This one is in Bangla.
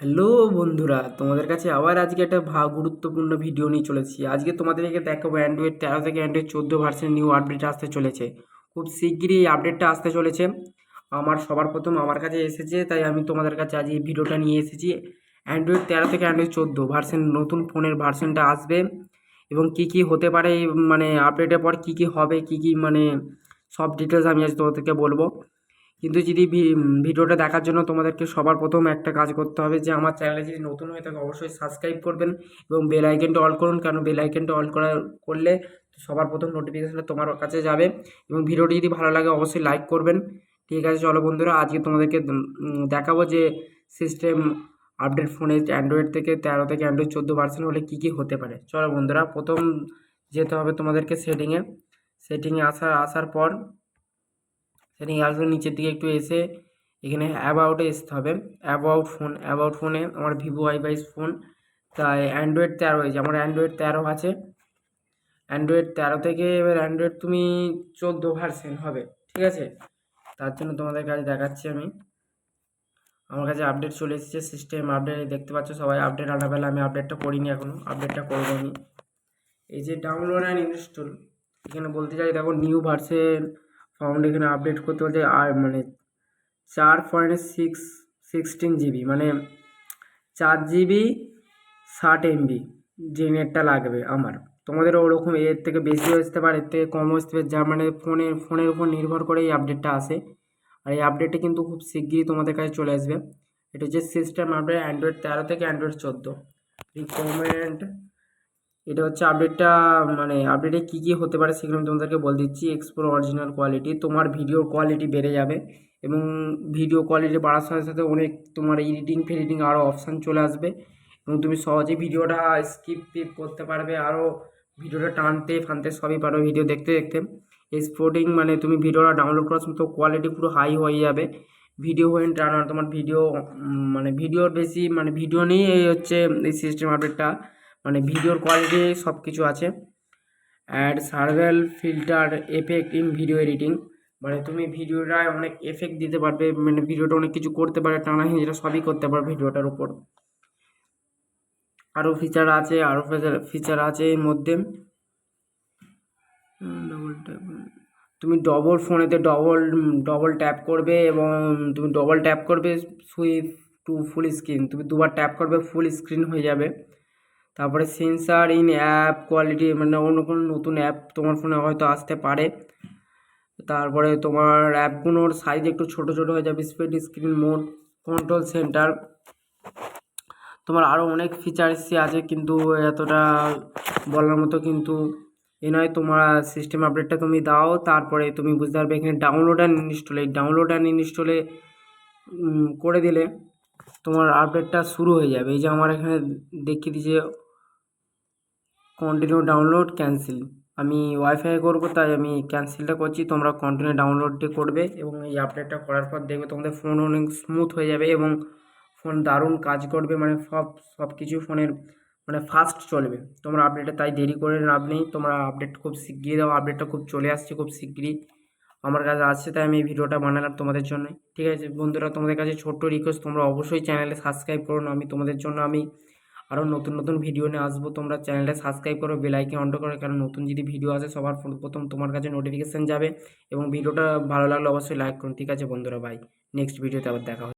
হ্যালো বন্ধুরা, তোমাদের কাছে আবার আজকে একটা ভা গুরুত্বপূর্ণ ভিডিও নিয়ে চলেছি। আজকে তোমাদেরকে দেখাবো অ্যান্ড্রয়েড তেরো থেকে অ্যান্ড্রয়েড চোদ্দ ভার্সেন নিউ আপডেট আসতে চলেছে। খুব শিগগিরই এই আপডেটটা আসতে চলেছে। আমার সবার প্রথম আমার কাছে এসেছে, তাই আমি তোমাদের কাছে আজ এই ভিডিওটা নিয়ে এসেছি। অ্যান্ড্রয়েড তেরো থেকে অ্যান্ড্রয়েড চোদ্দ ভার্সেন নতুন ফোনের ভার্সনটা আসবে এবং কি কি হতে পারে মানে আপডেটের পর কি কি হবে, কি কি মানে সব ডিটেলস আমি আজ তোমাদেরকে বলব। কিন্তু যদি ভিডিওটা দেখার জন্য তোমাদেরকে সবার প্রথম একটা কাজ করতে হবে যে আমার চ্যানেলে যদি নতুন হয়ে থাকে অবশ্যই সাবস্ক্রাইব করবেন এবং বেল আইকনটা অল করুন, কারণ বেল আইকনটা অল করা, করলে সবার প্রথম নোটিফিকেশনটা তোমার কাছে যাবে এবং ভিডিওটি যদি ভালো লাগে অবশ্যই লাইক করবেন। ঠিক আছে, চলো বন্ধুরা, আজকে তোমাদেরকে দেখাবো যে সিস্টেম আপডেট ফোনে অ্যান্ড্রয়েড থেকে তেরো থেকে অ্যান্ড্রয়েড চোদ্দ পার্সেন্ট হলে কী কী হতে পারে। চলো বন্ধুরা, প্রথম যেতে হবে তোমাদেরকে সেটিংয়ে সেটিংয়ে আসা, আসার পর সেটিং আসলে নিচের দিকে একটু এসে এখানে অ্যাবাউটে আসতে হবে। অ্যাবাউট ফোন, অ্যাবাউট ফোনে আমার ভিভো আই বাইশ ফোন, তাই অ্যান্ড্রয়েড তেরো হয়েছে আমার অ্যান্ড্রয়েড তেরো আছে। অ্যান্ড্রয়েড তেরো থেকে এবার অ্যান্ড্রয়েড তুমি চোদ্দ ভার্সেন হবে, ঠিক আছে? তার জন্য তোমাদের কাছে দেখাচ্ছি আমি। আমার কাছে আপডেট চলে এসেছে সিস্টেম আপডেট দেখতে পাচ্ছ সবাই। আপডেট আনা বেলা আমি আপডেটটা করিনি এখনও আপডেটটা করব আমি। এই যে ডাউনলোড অ্যান্ড ইনস্টল এখানে বলতে চাই, দেখো নিউ ভার্সেন ফাউন্ড এখানে আপডেট করতে বলতে আর মানে চার পয়েন্ট সিক্স সিক্সটিন জিবি মানে চার জিবি ষাট এমবি যে নেটটা লাগবে আমার। তোমাদের ওরকম এর থেকে বেশি আসতে পারে, এর থেকে কম আসতে পারে যা মানে ফোনের ফোনের উপর নির্ভর করে এই আপডেটটা আসে। আর এই আপডেটটা কিন্তু খুব শিগগিরই তোমাদের কাছে চলে আসবে। এটা হচ্ছে সিস্টেম আপডেট অ্যান্ড্রয়েড তেরো থেকে অ্যান্ড্রয়েড চোদ্দ। রিকমেন্ড এটা হচ্ছে আপডেটটা মানে আপডেটে কী কী হতে পারে সেগুলো আমি তোমাদেরকে বলে দিচ্ছি। এক্সপ্রো অরিজিনাল কোয়ালিটি তোমার ভিডিওর কোয়ালিটি বেড়ে যাবে এবং ভিডিও কোয়ালিটি বাড়ার সাথে সাথে অনেক তোমার এডিটিং ফেডিটিং আরও অপশান চলে আসবে এবং তুমি সহজে ভিডিওটা স্কিপ টিপ করতে পারবে আরও ভিডিওটা টানতে ফানতে সবই পারবে ভিডিও দেখতে দেখতে। এক্সপোর্টিং মানে তুমি ভিডিওটা ডাউনলোড করার সময় তো কোয়ালিটি পুরো হাই হয়ে যাবে। ভিডিও হোয়েন টানার তোমার ভিডিও মানে ভিডিওর বেশি মানে ভিডিও নিয়ে এই হচ্ছে এই সিস্টেম আপডেটটা মানে ভিডিওর কোয়ালিটি সব কিছু আছে। Add several filter effect in video editing মানে তুমি ভিডিওটায় অনেক এফেক্ট দিতে পারবে মানে ভিডিওটা অনেক কিছু করতে পারে, টানা হিঁচড়া সবই করতে পারবে ভিডিওটার উপর। আরও ফিচার আছে আরও ফিচার আছে এর মধ্যে। তুমি ডবল ফোনেতে ডবল ডবল ট্যাপ করবে এবং তুমি ডবল ট্যাপ করবে সুইপ টু ফুল স্ক্রিন তুমি দুবার ট্যাপ করবে ফুল স্ক্রিন হয়ে যাবে। তারপরে সেন্সার ইন অ্যাপ কোয়ালিটি মানে অন্য কোনো নতুন অ্যাপ তোমার ফোনে হয়তো আসতে পারে। তারপরে তোমার অ্যাপগুলোর সাইজ একটু ছোটো ছোটো হয়ে যাবে speed screen mode control centre তোমার আরও অনেক ফিচার্স আছে কিন্তু এতটা বলার মতো কিন্তু এ নয়, তোমার সিস্টেম আপডেটটা তুমি দাও, তারপরে তুমি বুঝতে পারবে এখানে download and install download and ইনস্টলে করে দিলে তোমার আপডেটটা শুরু হয়ে যাবে। এই যে আমার এখানে দেখিয়ে দিয়েছে কন্টিনিউ ডাউনলোড ক্যান্সেল আমি ওয়াইফাই করব, তাই আমি ক্যান্সেলটা করছি। তোমরা কন্টিনিউ ডাউনলোডটি করবে এবং এই আপডেটটা করার পর দেখবে তোমাদের ফোন অনেক স্মুথ হয়ে যাবে এবং ফোন দারুণ কাজ করবে। মানে সব সব কিছু ফোনের মানে ফাস্ট চলবে। তোমরা আপডেটে তাই দেরি করে লাভ নেই। তোমরা আপডেট খুব শিগগিরই দাও। আপডেটটা খুব চলে আসছে খুব শিগগিরই। আমার কাছে আসছে তাই আমি এই ভিডিওটা বানালাম তোমাদের জন্য। ঠিক আছে বন্ধুরা, তোমাদের কাছে ছোট্ট রিকোয়েস্ট তোমরা অবশ্যই চ্যানেলে সাবস্ক্রাইব করুন আমি তোমাদের জন্য আমি আরও নতুন নতুন ভিডিও নিয়ে আসব। তোমরা চ্যানেলটা সাবস্ক্রাইব করো বেলাইকে অন করো, কারণ নতুন যদি ভিডিও আসে, সবার প্রথম তোমার কাছে নোটিফিকেশান যাবে। এবং ভিডিওটা ভালো লাগলে অবশ্যই লাইক করুন। ঠিক আছে বন্ধুরা ভাই নেক্সট ভিডিওতে আবার দেখা